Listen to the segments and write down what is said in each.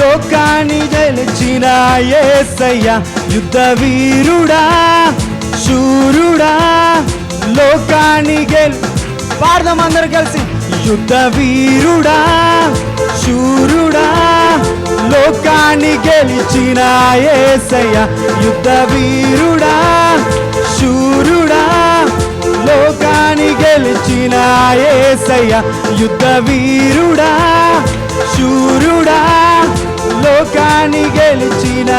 లోకాన్ని గెలిచిన ఏసయ్య యుద్ధ వీరుడా శూరుడా. లోకాన్ని గెల్ పాడదాం అందరు కలిసి. యుద్ధ వీరుడా శూరుడా. లోకాన్ని గెలిచిన ఏసయ్య యుద్ధ వీరుడా శూరుడా. లోకాన్ని గెలిచిన ఏసయ్య యుద్ధ వీరుడా శూరుడా. లోకాన్ని గెలిచిన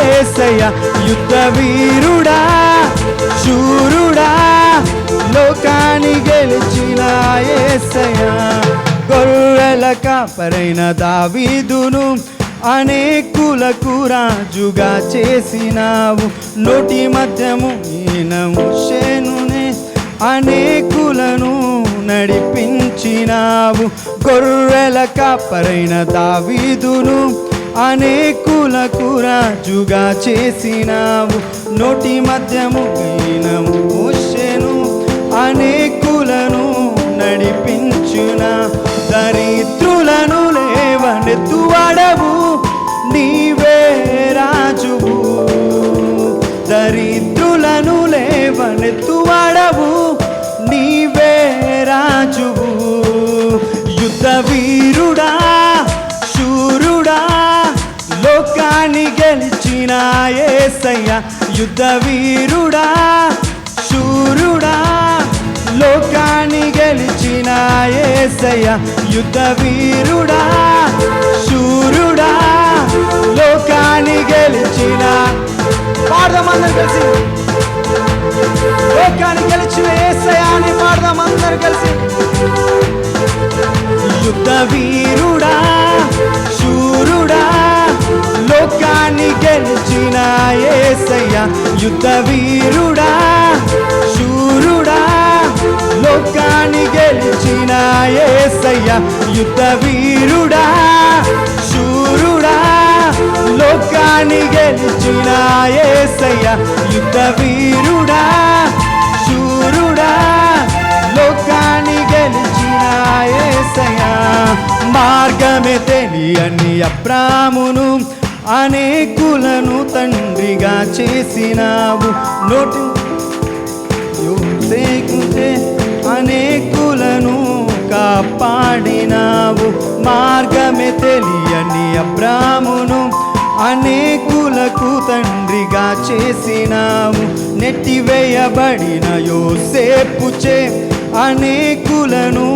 ఏసయ్య యుద్ధ వీరుడా శూరుడా. లోకాన్ని గెలిచిన ఏసయ్య గొర్రెల కాపరైన దావీదును అనేకులకు రాజుగా చేసినావు. నోటి మధ్యము ఈనము శేనునే అనేకులను నడిపించినావు. గొర్రెల కాపరైన దావీదును అనేకులకు రాజుగా చేసినావు. నోటి మధ్యము ఈనము మోషెను. అనేకులను నడిపించున. దరిద్రులను లేవనెత్తువాడవు. ఏసయ్య యుద్ధ వీరుడా శూరుడా లోకాన్ని గెలిచిన ఏసయ్య యుద్ధ వీరుడా శూరుడా లోకాన్ని గెలిచిన పాడదాం అందరు కలిసి. లోకాన్ని గెలిచిన ఏసయ్య అని పాడదాం అందరు కలిసి. యుద్ధ వీరు ఏసయ్య యుద్ధ వీరుడా శూరుడా లోకాన్ని గెలిచిన ఏసయ్య యుద్ధ వీరుడా శూరుడా లోకాన్ని గెలిచిన ఏసయ్య యుద్ధ వీరుడా శూరుడా లోకాన్ని గెలిచిన ఏసయ్య. మార్గమే తెలియని అబ్రామును అనేకులను తండ్రిగా చేసినావు. నోటి యోసేకుతే అనేకులను కాపాడినావు. మార్గమే తెలియని అబ్రామును అనేకులకు తండ్రిగా చేసినావు నెట్టివేయబడిన యోసేపుచే అనేకులను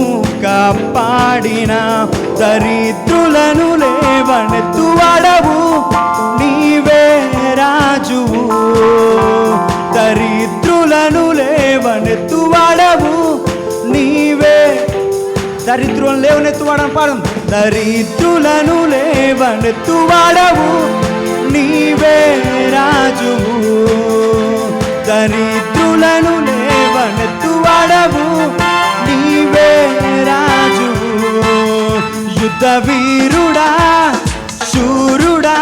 కాపాడినావు దరిద్రులను లేవనెత్తు అడవు నీవే రాజువు. దరిద్రులను లేవనెత్తు అడవు నీవే దరిద్రులను లేవనెత్తు వాడని పాడం దరిద్రులను లేవనెత్తు లేవనెత్తువాడవు నీవే రాజువు. దరిద్రులను లేవనెత్తు లేవనెత్తువాడవు నీవే రాజు యుద్ధ వీరుడా శూరుడా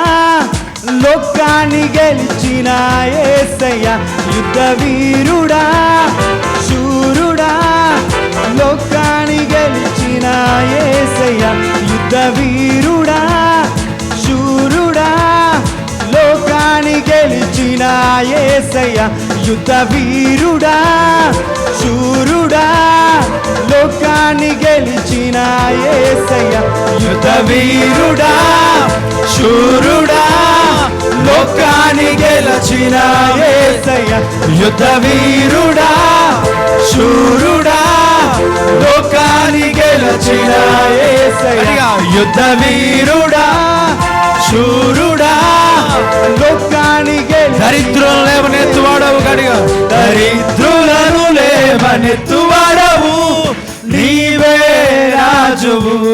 లోకాన్ని గెలిచిన ఏసయ్య యుద్ధ వీరుడా శూరుడా లోకాన్ని గెలిచిన ఏసయ్య యుద్ధ వీరుడా శూరుడా లోకాన్ని గెలిచిన ఏసయ్య యుద్ధ వీరుడా శూరుడా లోకాన్ని గెలిచిన ఏసయ్య యుద్ధ వీరుడా శూరుడా లోకాన్ని గెలిచిన ఏసయ్య యుద్ధ వీరుడా శూరుడా లోకాన్ని గెలిచిన ఏసయ్య యుద్ధ వీరుడా శూరుడా లోకాన్ని గెలి దరిద్రులను లేవనెత్తువాడవు గడిగా. దరిద్రులను లేవనెత్తువాడవు నీవే రాజువు.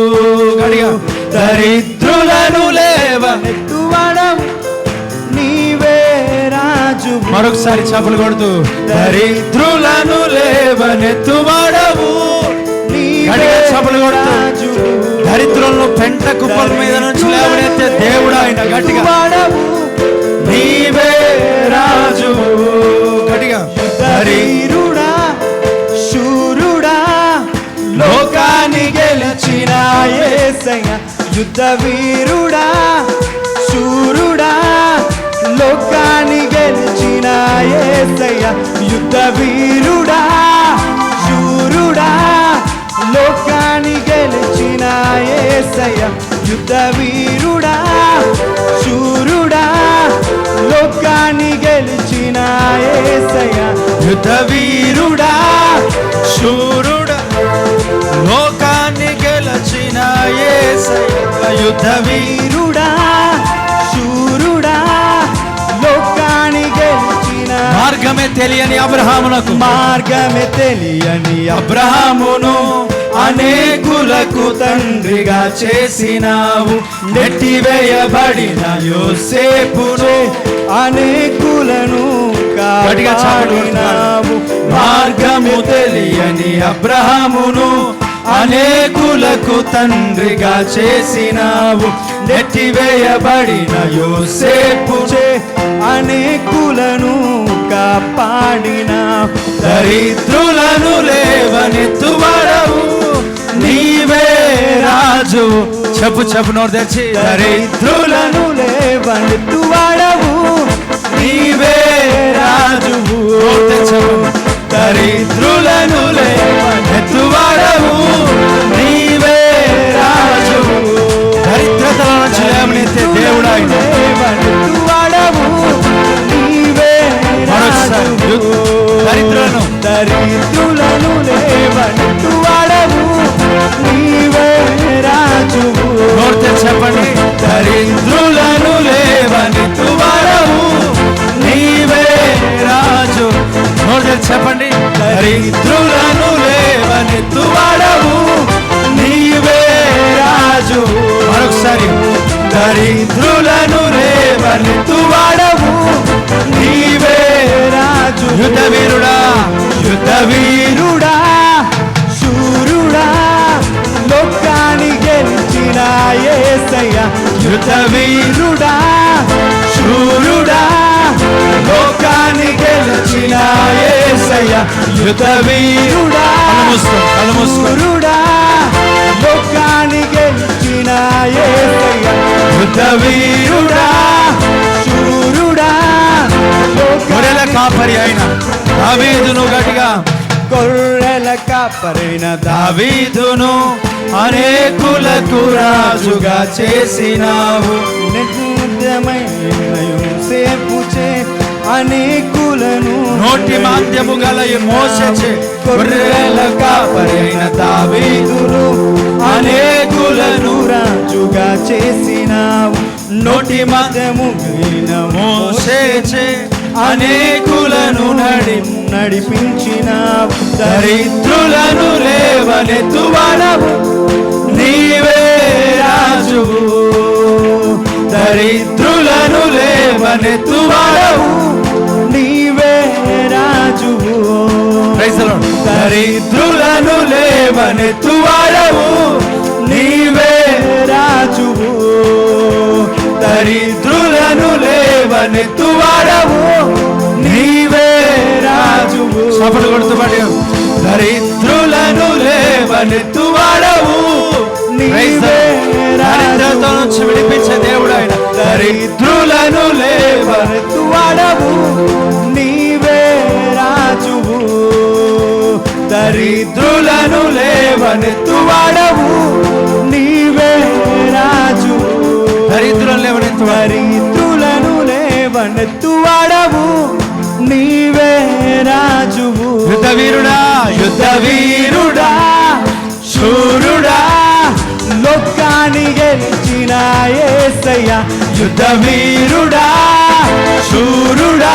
దరిద్రులను లేవనెత్తువాడవు నీవే రాజువు మరొకసారి చపలు కొడుతూ. దరిద్రులను లేవనెత్తువాడవు చప్పట్లు కొడుతూ. దరిద్రులను పెంట కుప్పల మీద నుంచి లేవనెత్తే దేవుడు ఆయన గట్టిగా. నీవే రాజు. గట్టిగా. ధీరుడా ఏసయ్య యుద్ధ వీరుడా శూరుడా లోకాన్ని గెలిచిన ఏసయ్య యుద్ధ వీరుడా శూరుడా లోకాన్ని గెలిచిన ఏసయ్య యుద్ధ వీరుడా శూరుడా లోకాన్ని గెలిచిన ఏసయ్య యుద్ధ వీరుడా శూరుడా గెలచిన యుద్ధ వీరు వీరుడా శూరుడా లోకాన్ని గెలిచిన మార్గమే తెలియని అబ్రహామునకు. మార్గమే తెలియని అబ్రహామును అనేకులకు తండ్రిగా చేసినావు. నెట్టివేయబడిన యోసేపును అనేకులను కాపాడినావు. మార్గము తెలియని అబ్రహామును అనేకులకు తండ్రిగా చేసినావు నెట్టివేయబడిన యోసేపుచే అనేకులను కాపాడిన దరిద్రులను లేవనెత్తువడవు నీవే రాజు. చెప్పు చెప్పు నోరు తెచ్చి దరిద్రులను లేవనెత్తువడవు నీవే రాజువు దరిద్రులను లేవనెత్తువడవు నీవే రాజువు దరిద్రతల నుంచి లేవనెత్తే దేవుడు ఆయన. లేవనెత్తువడవు నీవే రాజువు దరిద్రులను. దరిద్రులను చెప్పండి. దరిద్రులను తువాడవు నీవే రాజు. మరొకసారి. దరిద్రులను తువాడవు నీవే రాజు. యుద్ధ వీరుడా యుద్ధ వీరుడా శూరుడా లోకాన్ని గెలిచిన ఏసయ్య. యుద్ధ వీరుడా శూరుడా లోకాన్ని గెలిచిన ఏసయ్య యుద్ధ వీరుడా. శూరుడా లోకాన్ని గెలిచిన ఏసయ్య వీరుడా శూరుడా గొర్రెల కాపరి అయిన దావీదును గట్టిగా గొర్రెల కాపరైన దావీదును అనేకులకు రాజుగా చేసినావు యోసేపుచే అనేకులను నోటి మాంద్యము గల మోసెచే గొర్రెల కాపరైన దావీదును అనేకులను రాజుగా చేసినావు. నోటి మధ్యము మోసేచే అనేకులను నడి నడిపించినావు. దరిద్రులను లేవనెత్తువడవు. నీవే రాజువు. దరిద్రులను లేవనెత్తువడవు. నీవే రాజువు Lord. దరిద్రులను లేవనెత్తువాడవు. నీవే రాజువు దరిద్రులను లేవనెత్తువాడవు. నీవే రాజువు చప్పట్లు కొడుతూ పాడి. దరిద్రులను లేవనెత్తువాడవు నుంచి విడిపించే దేవుడు ఆయన దరిద్రులను లేవనెత్తువాడవు నీవే రాజువు. దరిద్రులను లేవనెత్తువాడవు నీవే రాజువు. దరిద్రులను లేవనెత్తు దరిద్రులను లేవనెత్తువాడవు నీవే రాజువు. యుద్ధ వీరుడా యుద్ధ వీరుడా. లోకాన్ని గెలిచిన ఏసయ్య యుద్ధ వీరుడా శూరుడా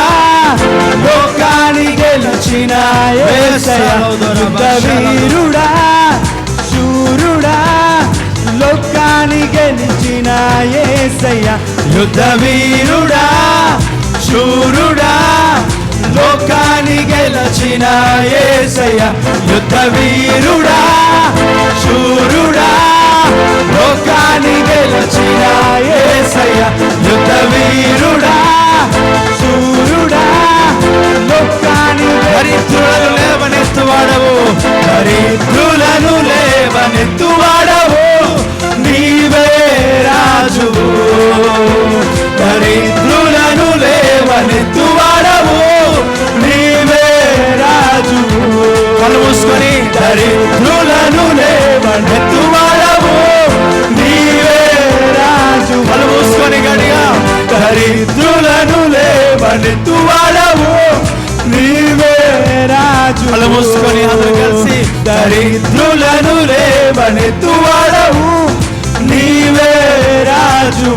లోకాన్ని గెలిచిన ఏసయ్య యుద్ధ వీరుడా శూరుడా లోకాన్ని గెలిచిన ఏసయ్య యుద్ధ వీరుడా శూరుడా లోకాన్ని గెలచిన ఏసయ్య యుద్ధ వీరుడా శూరుడా. లోకాన్ని గెలచిన ఏసయ్య యుద్ధ వీరుడా. లేవనెత్తువాడవు నీవే రాజు.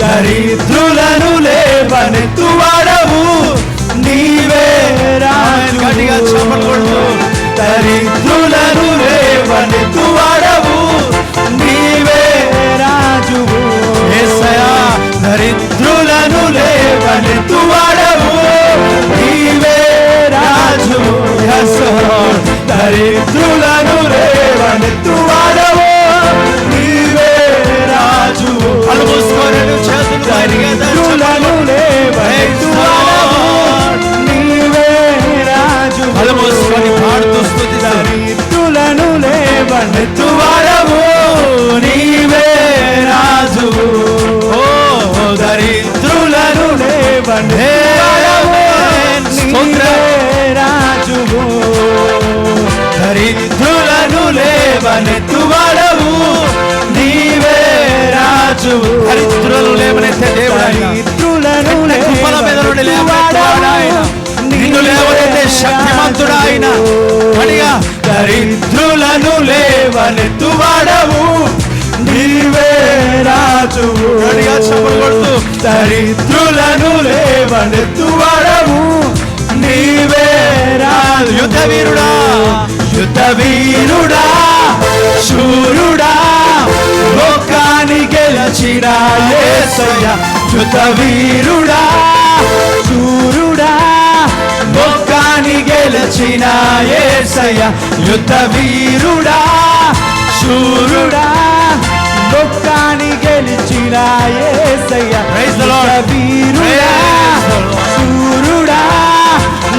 దరిద్రులను లేవనెత్తువాడవు నీవే రాజు కొడుతూ. దరిద్రులను లేవనెత్తువాడవు నీవే రాజువు యేసయ్యా, దరిద్రులను లేవనెత్తువాడవు నీవే రాజువు Lord. దరిద్రులను లేవనెత్తువాడవు నీవే మూసుకొని రెండు చేతులు దరిద్రులను లేవనెత్తువాడవు. రాజువు దరిద్రులను లేవనెత్తే దేవుడు. దరిద్రులను కుప్పల మీద నుండి లేవనెత్తువాడు ఆయన. నిన్ను లేవనెత్తే శక్తిమంతుడు ఆయన. గట్టిగా. దరిద్రులను లేవనెత్తువాడవు నీవే రాజువు గట్టిగా చప్పట్లు కొడుతూ. దరిద్రులను లేవనెత్తువాడవు నీవే రాజు యుద్ధ వీరుడా. యుద్ధ వీరుడా శూరుడా గెలిచిన యేసయ్య యుద్ధ వీరుడా శూరుడా లోకాన్ని గెలిచిన యేసయ్య యుద్ధ వీరుడా శూరుడా లోకాన్ని గెలిచిన. యుద్ధ వీరుడా. శూరుడా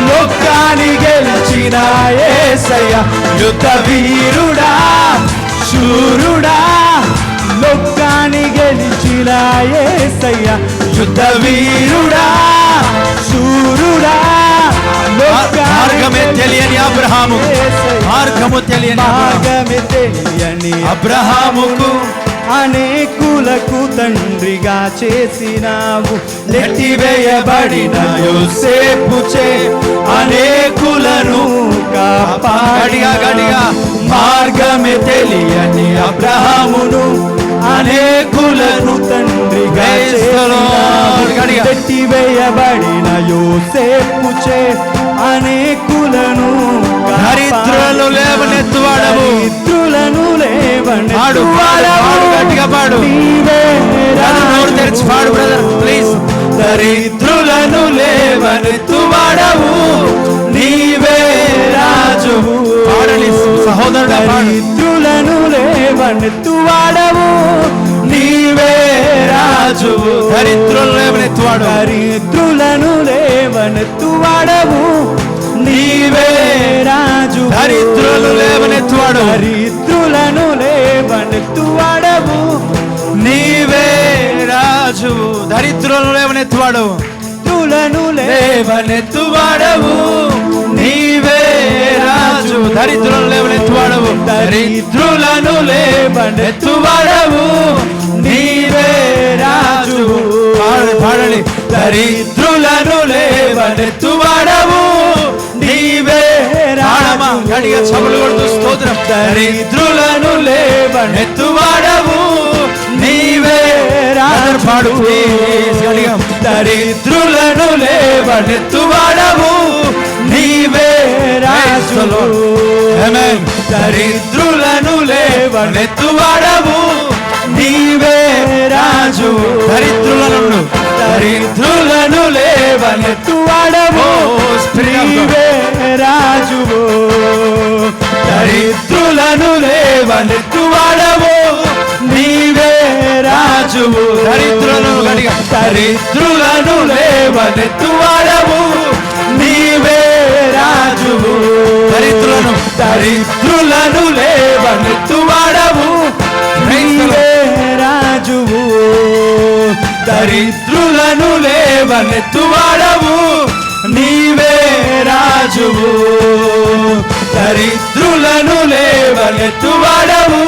లోకాన్ని గెలిచిన యేసయ్య యుద్ధ వీరుడా శూరుడా లోకాన్ని గెలిచిన యేసయ్య యుద్ధ వీరుడా శూరుడా మార్గమే తెలియని అబ్రహాము. మార్గము తెలియని. మార్గమే తెలియని అబ్రహాముకు అనేకులకు తండ్రిగా చేసినావు. నెట్టివేయబడిన యోసేపుచే అనేకులను గట్టిగా, గట్టిగా. మార్గమే తెలియని అబ్రహామును అనేకులను తండ్రిగా. Lord. గట్టిగా. నెట్టివేయబడిన యోసేపుచే అనేకులను దరిద్రులను లేవనెత్తువాడవు. దరిద్రులను పాడు, పాడు, గట్టిగా పాడు. నోరు తెరిచి పాడు బ్రదర్ ప్లీజ్ దరిద్రులను లేవనెత్తువాడవు నీవే రాజువు పాడండి, సహోదరుడా. దరిద్రులను లేవనెత్తువాడవు నీవే రాజువు దరిద్రులను లేవనెత్తువాడు. దరిద్రులను లేవనెత్తువాడవు నీవే రాజు. దరిద్రులను లేవనెత్తువాడు. దరిద్రులను లేవనెత్తువాడవు నీవే రాజు. దరిద్రులను లేవనెత్తువాడు. తులను లేవనెత్తువాడవు నీవే రాజు దరిద్రులను లేవనెత్తువాడవు దరిద్రులను లేవనెత్తువాడవు నీవే రాజు. పాడండి. దరిద్రులను లేవనెత్తువాడవు నీవే రాజు. గట్టిగా చప్పట్లు కొడుతూ స్తోత్రం. దరిద్రులను లేవనెత్తువాడవు నీవే గట్టిగా. దరిద్రులను లేవనెత్తువాడవు దరిద్రులను లేవనెత్తువాడవు నీవే రాజు. దరిద్రులను దరిద్రులను లేవనెత్తువాడవు Oh. నీవే రాజువు దరిద్రులను లేవనెత్తువాడవు నీవే రాజువు దరిద్రులను. దరిద్రులను లేవనెత్తువాడవు దరిద్రులను దరిద్రులను లేవనెత్తు వాడవు రాజువు. దరిద్రులను లేవనెత్తు వాడవు నీవే రాజువు. దరిద్రులను లేవనెత్తు వాడవు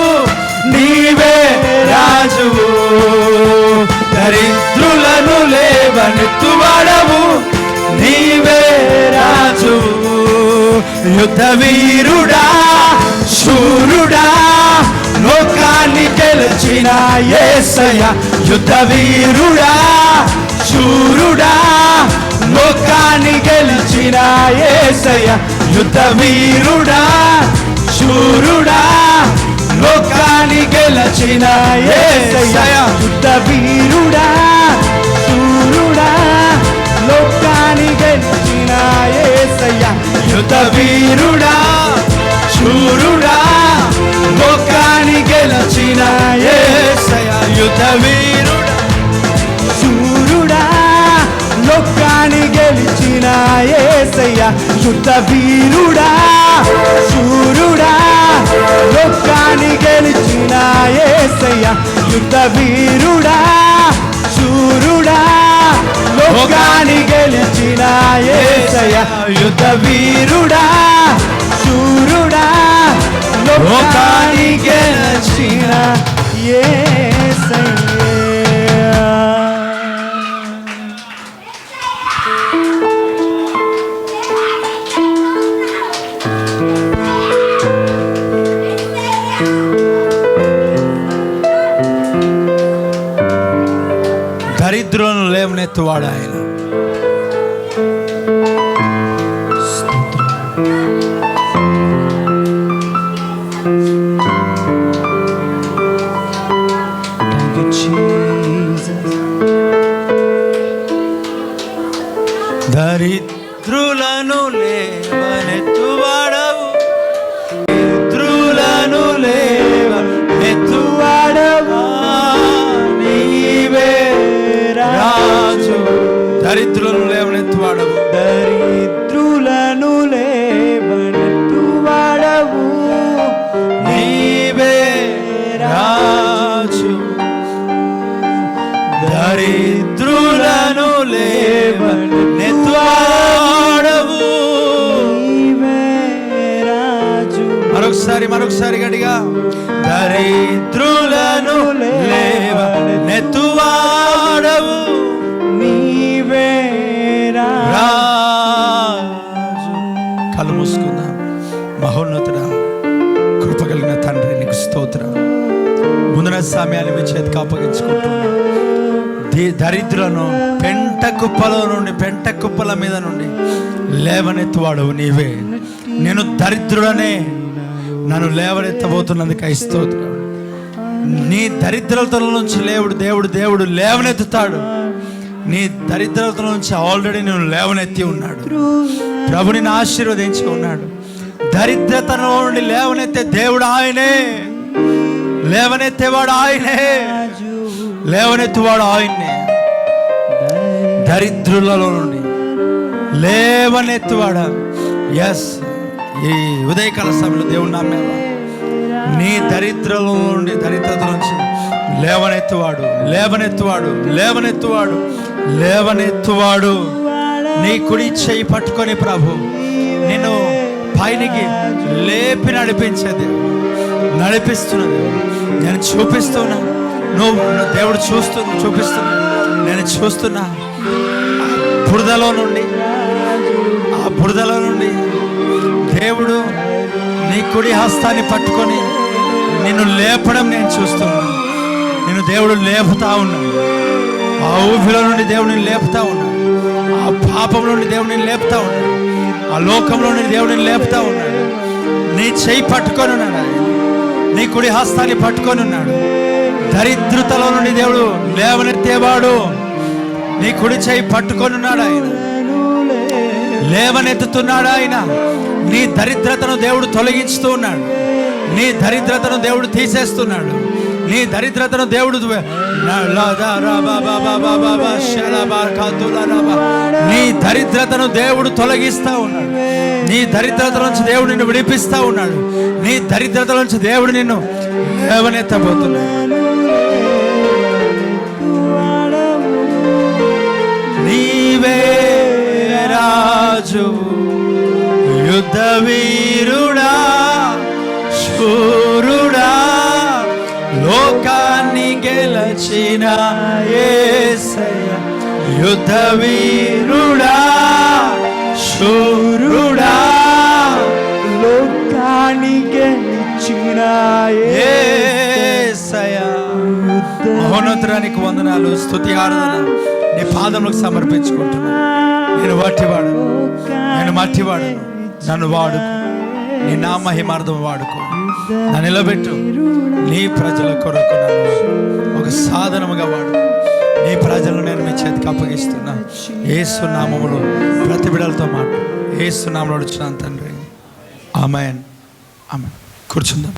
నీవే రాజువు. దరిద్రులను లేవనెత్తు వాడవు నీవే రాజువు. యుద్ధ వీరుడా శూరుడా లోకాన్ని గెలిచిన ఏసయ యుద్ధ వీరుడా శూరుడా లోకాన్ని గెలిచిన ఏసయ యుద్ధ వీరుడా శూరుడా లోకాన్ని గెలిచిన ఏసయ యుద్ధ వీరుడా గెలిచిన యేసయ్య వీరుడా శూరుడా లోకాన్ని గెలిచిన ఏసయ్య యుద్ధ వీరుడా శూరుడా లోకాన్ని గెలిచిన ఏసయ్య యుద్ధ వీరుడా శూరుడా లోకాన్ని గెలిచిన ఏసయ్య యుద్ధ వీరుడా శూరుడా లోకాన్ని గెలిచిన ఏసయ్య దరిద్రులను లేవనెత్తువాడు ఆయన దరిద్రులను లేవనెత్తువాడవు. దరిద్రులను లేవనెత్తువాడవా? నీవే రాజు. దరిద్రులను మరొకసారి మరొకసారి గడిగా దరిద్రులను లేవనెత్తువాడవు నీవే రాజు. రాజు. కళ్ళు మూసుకుందాం. మహోన్నతుడా కృప కలిగిన తండ్రి నీకు స్తోత్రం. ముందున సమయాన్ని మీ చేతికి అప్పగించుకుంటున్నాం. దరిద్రులను పెంట కుప్పలో నుండి పెంట కుప్పల మీద నుండి లేవనెత్తువాడు నీవే. నేను దరిద్రుడనే నన్ను లేవనెత్తబోతున్నందుకు స్తోత్రం. నీ దరిద్రతల నుంచి లేవుడు దేవుడు దేవుడు లేవనెత్తుతాడు. నీ దరిద్రతల నుంచి ఆల్రెడీ నేను లేవనెత్తి ఉన్నాడు. ప్రభుని ఆశీర్వదించి ఉన్నాడు. దరిద్రతలో నుండి లేవనెత్తే దేవుడు ఆయనే. లేవనెత్తేవాడు ఆయనే. లేవనెత్తువాడు ఆయన్నే. దరిద్రులలో నుండి లేవనెత్తువాడా. ఎస్ ఈ ఉదయకాల సమయంలో దేవుడు నమ్మేవా నీ దరిద్రలో నుండి దరిద్రత నుంచి లేవనెత్తువాడు లేవనెత్తువాడు లేవనెత్తువాడు లేవనెత్తువాడు. నీ కుడి చేయి పట్టుకొని ప్రభు నిన్ను పైనికి లేపి నడిపించేది నడిపిస్తున్నది నేను చూపిస్తున్నా. నువ్వు దేవుడు చూస్తు చూపిస్తున్నా. నేను చూస్తున్నా. బురదలో నుండి ఆ బురదలో నుండి దేవుడు నీ కుడి హస్తాన్ని పట్టుకొని నిన్ను లేపడం నేను చూస్తున్నాను. నేను దేవుడు లేపుతా ఉన్నాను ఆ ఊపిలో నుండి దేవుడిని లేపుతా ఉన్నాను ఆ పాపం నుండి దేవుడిని లేపుతా ఉన్నాను ఆ లోకంలో నుండి దేవుడిని లేపుతా ఉన్నాడు. నీ చేయి పట్టుకొని ఉన్నాడు ఆయన. నీ కుడి హస్తాన్ని పట్టుకొని ఉన్నాడు. దరిద్రతలో నుండి దేవుడు లేవనెత్తేవాడు నీ కుడి చేయి పట్టుకొని ఉన్నాడు ఆయన. లేవనెత్తుతున్నాడు ఆయన. నీ దరిద్రతను దేవుడు తొలగిస్తూ ఉన్నాడు. నీ దరిద్రతను దేవుడు తీసేస్తున్నాడు. నీ దరిద్రతను దేవుడు నీ దరిద్రతను దేవుడు తొలగిస్తా ఉన్నాడు. నీ దరిద్రత నుంచి దేవుడు నిన్ను విడిపిస్తా ఉన్నాడు. నీ దరిద్రత నుంచి దేవుడు నిన్ను లేవనెత్తబోతున్నాడు. నీవే రాజు. యుద్ధ వీరుడా శూరుడా లోకాన్ని గెలచిన ఏసయ యుద్ధ వీరుడా శూరుడా లోకాన్ని గెలిచిన ఏసయ మహోన్నతురానికి వందనాలు స్థుతి ఆరాధన నీ పాదములకు సమర్పించుకుంటున్నాను. నేను మట్టివాడను నేను మట్టివాడను. నన్ను వాడుకో. నీ నా మహిమార్థం వాడుకో. నన్ను నిలబెట్టు. నీ ప్రజల కొరకు నన్ను ఒక సాధనముగా వాడు. నీ ప్రజలను నేను మీ చేతికి అప్పగిస్తున్నా. ఏసు నామములు ప్రతి బిడలతో మాట ఏసు నామలు తండ్రి. ఆమెన్. ఆమెన్. కూర్చుందాం.